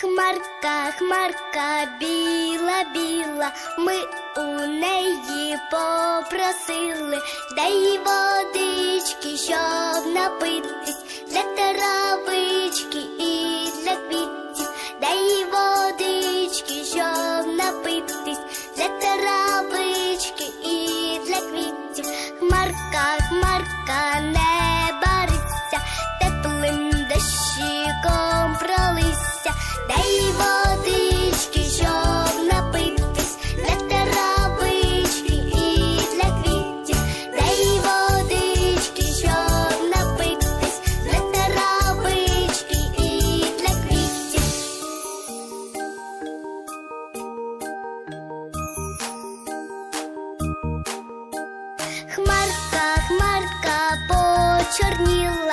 Хмарка, хмарка, біла, біла, ми у неї попросили, дай водички, щоб напитись, для травички і для квітів, дай водички, щоб напитись, для травички і для квітів. Хмарка, хмарка, почорніла.